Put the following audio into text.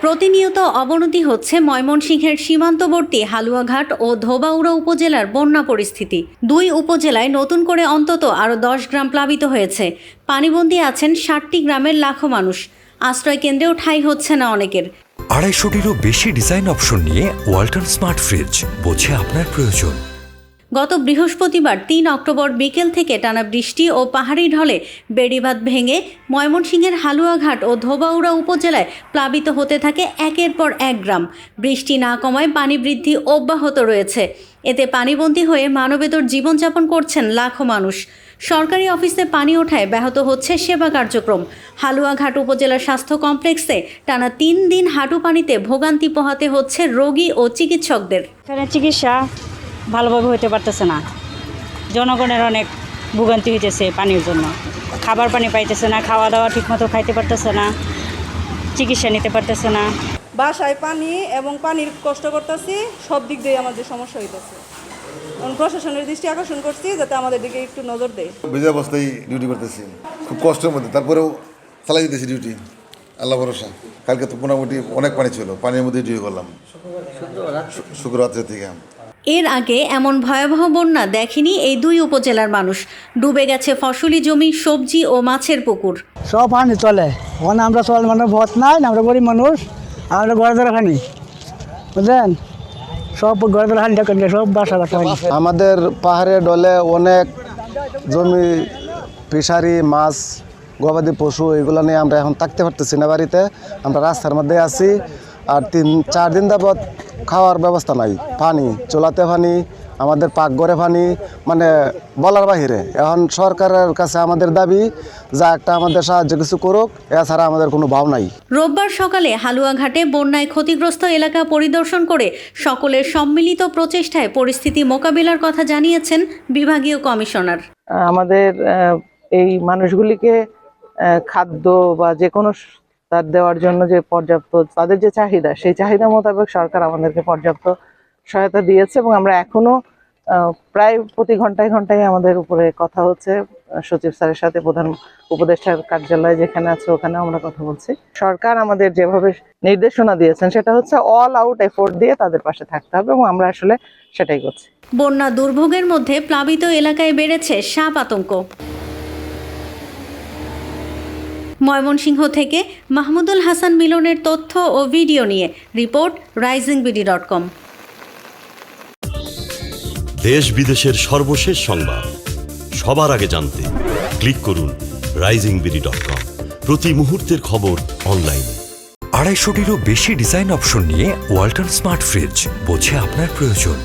প্রতিনিয়ত অবনতি হচ্ছে ময়মনসিংহের সীমান্তবর্তী হালুয়াঘাট ও ধোবাউড়া উপজেলার বন্যা পরিস্থিতি। দুই উপজেলায় নতুন করে অন্তত আরও দশ গ্রাম প্লাবিত হয়েছে। পানিবন্দী আছেন ষাটটি গ্রামের লাখো মানুষ। আশ্রয় কেন্দ্রেও ঠাঁই হচ্ছে না অনেকের। আড়াইশোটিরও বেশি ডিজাইন অপশন নিয়ে ওয়ালটন স্মার্ট ফ্রিজ, বোঝে আপনার প্রয়োজন। গত বৃহস্পতিবার তিন অক্টোবর বিকেল থেকে টানা বৃষ্টি ও পাহাড়ি ঢলে বেড়িবাঁধ ভেঙে ময়মনসিংহের হালুয়াঘাট ও ধোবাউড়া উপজেলায় প্লাবিত হতে থাকে একের পর এক গ্রাম। বৃষ্টি না কমায় পানি বৃদ্ধি অব্যাহত রয়েছে। এতে পানিবন্দী হয়ে মানবেতর জীবনযাপন করছেন লাখো মানুষ। সরকারি অফিসে পানি ওঠায় ব্যাহত হচ্ছে সেবা কার্যক্রম। হালুয়াঘাট উপজেলা স্বাস্থ্য কমপ্লেক্সে টানা তিন দিন হাঁটু পানিতে ভোগান্তি পোহাতে হচ্ছে রোগী ও চিকিৎসকদের। চিকিৎসা ভালোভাবে হইতে পারতেছে না। জনগণের অনেক ভোগান্তি হইতেছে পানির জন্য। খাবার পানি পাইতেছে না খাওয়া দাওয়া ঠিকমতো খাইতে পারতেছে না চিকিৎসা নিতে পারতেছে না। বাসায় পানি এবং পানির কষ্ট করতেছি সব দিক দিয়ে আমাদের সমস্যা হইতেছে। প্রশাসনের দৃষ্টি আকর্ষণ করছি যাতে আমাদের দিকে একটু নজর দেয়। বেজে অবস্থায় ডিউটি করতেছি। খুব কষ্টের মধ্যে তারপরেও চালাই দিতেছি ডিউটি আল্লাহ ভরসা। কালকে তো মোটামুটি অনেক পানি ছিল পানির মধ্যে ডিউটি করলাম। শুক্রবার শুক্ররাত্রে থেকে। এর আগে এমন ভয়াবহ বন্যা দেখেনি এই দুই উপজেলার মানুষ। ডুবে গেছে ফসলি জমি সবজি ও মাছের পুকুর। সব পানি চলে। ওখানে আমরা চল মানে ভোট নাই আমরা গরিব মানুষ আমরা ঘরে ধরে খানি। বুঝলেন? সব ঘরে ধরে খানি দেখেন সব বাসা বাসা আমাদের পাহাড়ে ডলে অনেক জমি ফিশারি মাছ গবাদি পশু এগুলো নিয়ে আমরা এখন থাকতে পারতেছি না বাড়িতে। আমরা রাস্তার মধ্যে আছি আর তিন চার দিন যাবৎ খাওয়ার ব্যবস্থা নাই। পানি চোলাতে পানি আমাদের পাকঘরে পানি মানে বলার বাহিরে। এখন সরকারের কাছে আমাদের দাবি যা একটা আমাদের সাহায্য কিছু করুক এছাড়া আমাদের কোনো ভাব নাই। রোববার সকালে হালুয়াঘাটে বন্যায় ক্ষতিগ্রস্ত এলাকা পরিদর্শন করে সকলের সম্মিলিত প্রচেষ্টায় পরিস্থিতি মোকাবিলার কথা জানিয়েছেন বিভাগীয় কমিশনার। আমাদের এই মানুষগুলিকে খাদ্য বা যে কোনো তার দেওয়ার জন্য যে পর্যাপ্ত তাদের যে চাহিদা সেই চাহিদা মোতাবেক সরকার আমাদেরকে পর্যাপ্ত সহায়তা দিয়েছে এবং আমরা এখনও আহ, প্রায় প্রতি ঘন্টায় ঘন্টায় আমাদের উপরে কথা হচ্ছে। সচিব স্যারের সাথে প্রধান উপদেষ্টার কার্যালয় যেখানে আছে ওখানে আমরা কথা বলছি। সরকার আমাদের যেভাবে নির্দেশনা দিয়েছেন সেটা হচ্ছে অল আউট এফোর্ট দিয়ে তাদের পাশে থাকতে হবে এবং আমরা আসলে সেটাই করছি। বন্যা দুর্ভোগের মধ্যে প্লাবিত এলাকায় বেড়েছে সাপ আতঙ্ক। ময়মনসিংহ থেকে মাহমুদুল হাসান মিলনের তথ্য ও ভিডিও নিয়ে report rising BD dot com. দেশ বিদেশের সর্বশেষ সংবাদ। সবার আগে জানতে ক্লিক করুন রাইজিং বিডি ডট কম। প্রতি মুহূর্তের খবর অনলাইনে। আড়াইশোটিরও বেশি ডিজাইন অপশন নিয়ে ওয়ালটন স্মার্ট ফ্রিজ বোঝে আপনার প্রয়োজন।